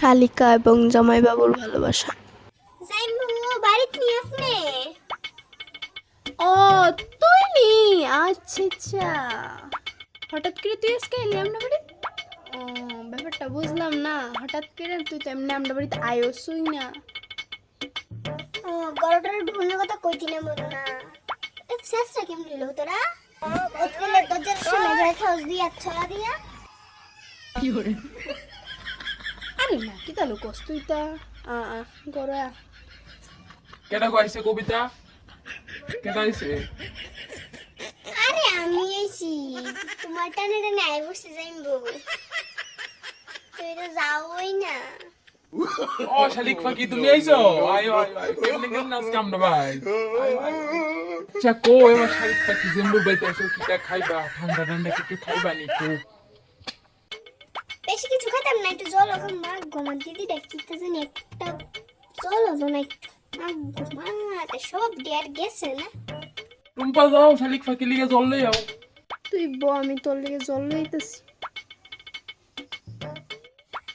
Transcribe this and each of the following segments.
শালিকা এবং জামাইবাবুর ভালোবাসা। ও তুই নি আচ্ছা আচ্ছা। হঠাৎ করে তুই আজকে এলি আমরা বাড়ি? ও ব্যাপারটা বুঝলাম না। হঠাৎ করে তুই তো এমনি আমরা বাড়িতে আয়োসই না। ও গরুটার ঢুনের কথা কইতি না মরু না। এক শেষটা কেমন লো তোরা? ওতলে দরজার সামনে খাওস দিয়া ছড়া দিয়া। আরে না কি তাহলে কস তুই আ আ গড়া। কেটা কইছে কবিতা? কেটা আইছে আরে আমি আইছি। তোমার টানে টানে আই বসে যাইমবো তুই তো যাওই না। ও শালিক ফাকি তুমি আইছো? আয়ো আয়ো আয়ো। কেমনে কেমনে আজকে আমরা ভাই। আচ্ছা কো এবার শালিক ফাকি জেম্বু বাইতে আসো কিটা খাইবা? ঠান্ডা ঠান্ডা কিছু খাইবা নি কো বেশি কিছু খেতাম না একটু জল ওখান মা ঘুমান দিদি দেখতে জানি একটা জল হলো না একটু মা ঘুমাতে সব ডেয়ার গেছে না। টুম্পা যাও শালিক ফাকি লিগে জল লই যাও। তুই ব আমি তোর লেগে জল লইতেছি।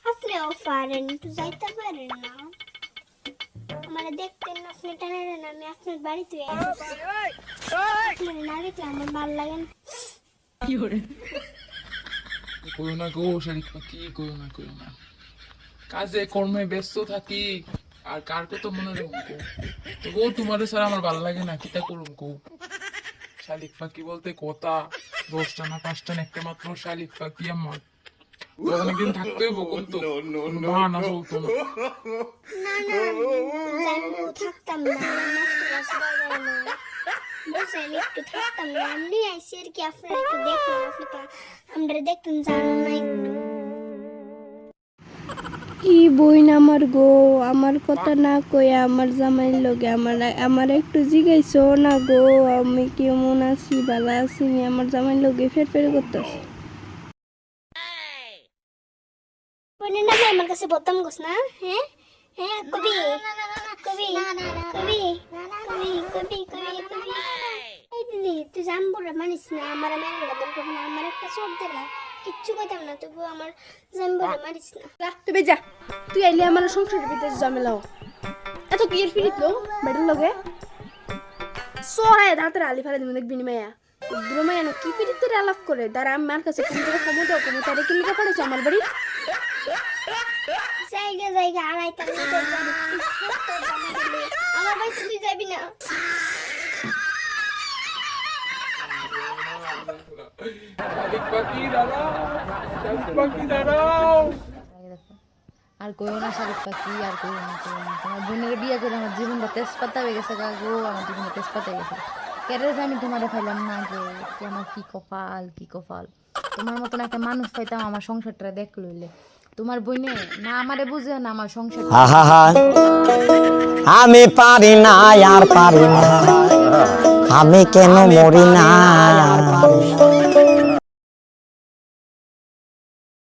আপনিও পারেন একটু যাইতে পারেন না। আমার দেখতেন না আপনি টানে টানে আমি আপনার বাড়িতে আপনার না দেখলে আমার ভালো লাগে না। কইও না গো শালিক ফাকি কইও না না কাজে কর্মে ব্যস্ত থাকি আর কার কত মনে রাখব তো গো তোমার ছাড়া আমার ভালো লাগে না কিটা করুম কো শালিক ফাঁকি বলতে কথা দশটা না পাঁচটা না একটা মাত্র শালিক ফাঁকি আমার। অনেকদিন থাকতে হইব কিন্তু বাহানা চলতো না। না না থাকতাম না বুঝলেন একটু থাকতাম না এমনি আইসি আর কি আপনারা একটু দেখুন আপনি তো আমরা দেখুন জানো না একটু কি বইন আমার গো আমার কথা না কইয়া আমার জামাইর লগে আমার আমার একটু জিগাইছো না গো আমি কেমন আছি ভালো আছি নি? আমার জামাইর লগে ফের ফের করতেছি। বোনের নামে আমার কাছে বদনাম গোস না? হ্যাঁ? জাম্বুরা মানিস না আমার মেরে না আমার একটা চোখ দিলা কিচ্ছু কইতাম না তবু আমার জাম্বুরা মারিস না। তুই যা তুই আইলে আমার সংসারের ভিতরে ঝামেলা হোক। এত কি এর ফিরিত লো বেটার লগে সরাই দাঁতের আলি ফেলে দিবি দেখবি মায়া। উগ্র মায়া না কি ফিরিত তোর আলাপ করে? দাঁড়া আমার কাছে কোন জায়গায় কমো দাও কমো তারে কি লিখে পড়েছো আমার বাড়ি? জায়গা জায়গা তোর বাড়ি। তোর জামাই আমার বাড়িতে তুই যাবি না শালিক ফাঁকি দাঁড়াও শালিক ফাঁকি দাঁড়াও আগে দেখো। আর কইও না শালিক পাখি, আর কইও না তোমার বোনের বিয়ে করে আমার জীবনটা তেজপাতা হয়ে গেছে গো আমার জীবনটা তেজপাতা হয়ে গেছে। যে আমি তোমারে পাইলাম না গো? আমার কি কপাল কি কপাল? তোমার মতন একটা মানুষ পাইতাম আমার সংসারটা দেখ লইলে। তোমার বইনে না আমারে বুঝে না আমার সংসার আমি পারি না আর পারি না আমি কেন মরি না?